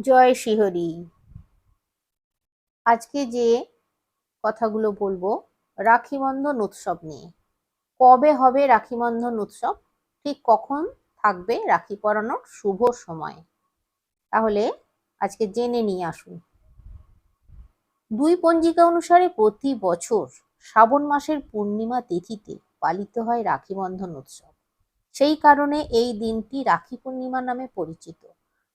জয় শিহরি। আজকে যে কথাগুলো বলব রাখি বন্ধন উৎসব নিয়ে। কবে হবে রাখি বন্ধন উৎসব? ঠিক কখন থাকবে রাখি পরানোর শুভ সময়? তাহলে আজকে জেনে নিয়ে আসুন। দুই পঞ্জিকা অনুসারে প্রতি বছর শ্রাবণ মাসের পূর্ণিমা তিথিতে পালিত হয় রাখি বন্ধন উৎসব। সেই কারণে এই দিনটি রাখি পূর্ণিমা নামে পরিচিত।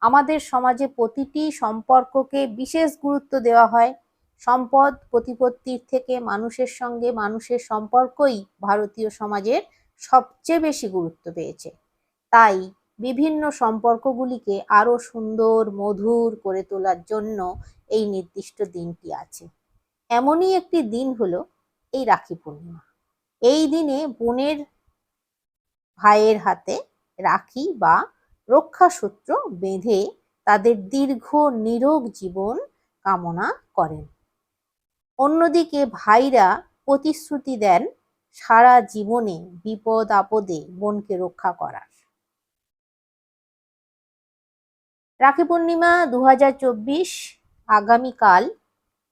আমাদের সমাজে প্রতিটি সম্পর্ককে বিশেষ গুরুত্ব দেওয়া হয়। সম্পদ প্রতিপত্তির থেকে মানুষের সঙ্গে মানুষের সম্পর্কই ভারতীয় সমাজের সবচেয়ে বেশি গুরুত্ব পেয়েছে। তাই বিভিন্ন সম্পর্কগুলিকে আরও সুন্দর, মধুর করে তোলার জন্য এই নির্দিষ্ট দিনটি আছে। এমনই একটি দিন হলো এই রাখি পূর্ণিমা। এই দিনে বোনের ভাইয়ের হাতে রাখি বা রক্ষাসূত্র বেঁধে তাদের দীর্ঘ নিরোগ জীবন কামনা করেন। অন্যদিকে ভাইরা প্রতিশ্রুতি দেন সারা জীবনে বিপদ আপদে বোনকে রক্ষা করার। রাখি পূর্ণিমা দু হাজার চব্বিশ আগামীকাল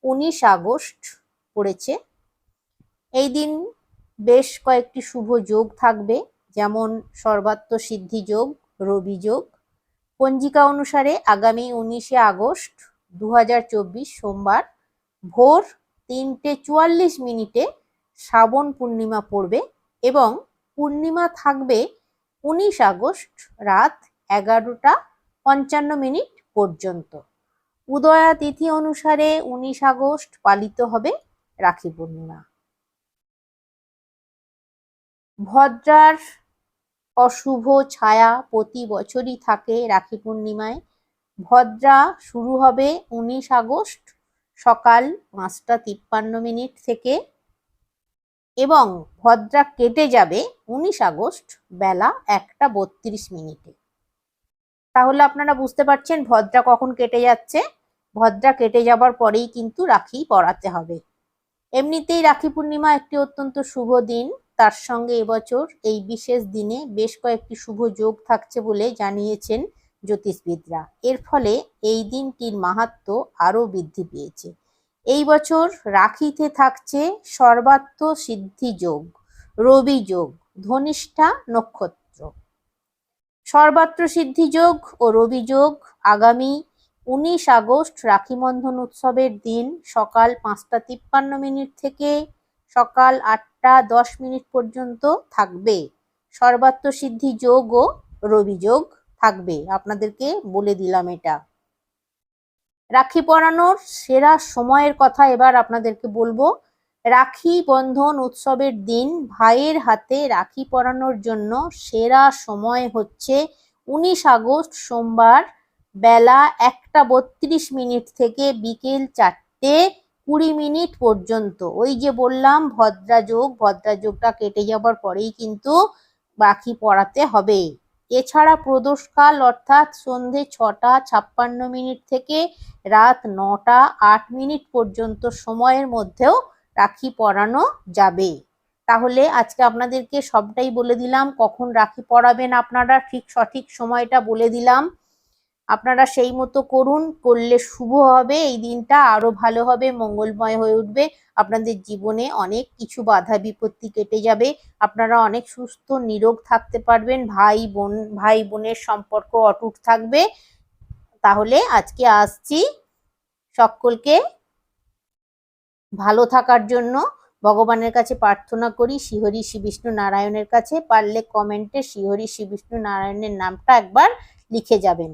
উনিশ আগস্ট পড়েছে। এই দিন বেশ কয়েকটি শুভ যোগ থাকবে, যেমন সর্বাত্ম সিদ্ধি যোগ রবি যোগ পঞ্জিকা অনুসারে আগামী উনিশে আগস্ট দুহাজার চব্বিশ সোমবার ভোর তিনটে চুয়াল্লিশ মিনিটে শ্রাবণ পূর্ণিমা পড়বে এবং পূর্ণিমা থাকবে উনিশ আগস্ট রাত এগারোটা পঞ্চান্ন মিনিট পর্যন্ত। উদয়া তিথি অনুসারে উনিশ আগস্ট পালিত হবে রাখি পূর্ণিমা। ভদ্রার অশুভ ছায়া প্রতি বছরই থাকে রাখি পূর্ণিমায়। ভদ্রা শুরু হবে উনিশ আগস্ট সকাল পাঁচটা তিপ্পান্ন মিনিট থেকে এবং ভদ্রা কেটে যাবে উনিশ আগস্ট বেলা একটা বত্রিশ মিনিটে। তাহলে আপনারা বুঝতে পারছেন ভদ্রা কখন কেটে যাচ্ছে। ভদ্রা কেটে যাবার পরেই কিন্তু রাখি পরাতে হবে। এমনিতেই রাখি পূর্ণিমা একটি অত্যন্ত শুভ দিন। তার সঙ্গে এবছর এই বিশেষ দিনে বেশ কয়েকটি শুভ যোগ থাকছে বলে জানিয়েছেন জ্যোতিষবিদরা। এর ফলে এই দিনটির মাহাত্ম আরও বৃদ্ধি পেয়েছে। এই বছর রাখিতে থাকছে সর্বাত্ম সিদ্ধি যোগ, রবি যোগ, ধনিষ্ঠা নক্ষত্র। সর্বাত্র সিদ্ধি যোগ ও রবি যোগ আগামী উনিশ আগস্ট রাখিবন্ধন উৎসবের দিন সকাল পাঁচটা তিপ্পান্ন মিনিট থেকে সকাল আটটা দশ মিনিট পর্যন্ত থাকবে। সর্বাত্ম সিদ্ধি যোগ ও রবি যোগ থাকবে। আপনাদেরকে বলে দিলাম এটা। রাখি পরানোর সেরা সময়ের কথা এবার আপনাদেরকে বলব। রাখি বন্ধন উৎসবের দিন ভাইয়ের হাতে রাখি পরানোর জন্য সেরা সময় হচ্ছে উনিশ আগস্ট সোমবার বেলা একটা বত্রিশ মিনিট থেকে বিকেল চারটে কুড়ি মিনিট পর্যন্ত। ওই যে বললাম, ভদ্রাযোগ, ভদ্রাযোগটা কেটে যাবার পরেই কিন্তু রাখি পরাতে হবে। এছাড়া প্রদোষকাল অর্থাৎ সন্ধে ছটা ছাপ্পান্ন মিনিট থেকে রাত নটা আট মিনিট পর্যন্ত সময়ের মধ্যেও রাখি পরানো যাবে। তাহলে আজকে আপনাদেরকে সবটাই বলে দিলাম। কখন রাখি পরাবেন আপনারা? ঠিক সঠিক সময়টা বলে দিলাম। আপনারা সেই মতো করুন, করলে শুভ হবে, এই দিনটা আরও ভালো হবে, মঙ্গলময় হয়ে উঠবে। আপনাদের জীবনে অনেক কিছু বাধা বিপত্তি কেটে যাবে। আপনারা অনেক সুস্থ, নিরোগ থাকতে পারবেন, ভাই বোন, ভাই বোনের সম্পর্ক অটুট থাকবে। তাহলে আজকে আসছি সকলকে। ভালো থাকার জন্য ভগবানের কাছে প্রার্থনা করি, শ্রীহরি শ্রী বিষ্ণু নারায়ণের কাছে। পারলে কমেন্টে শ্রীহরি শ্রী বিষ্ণু নারায়ণের নামটা একবার লিখে যাবেন।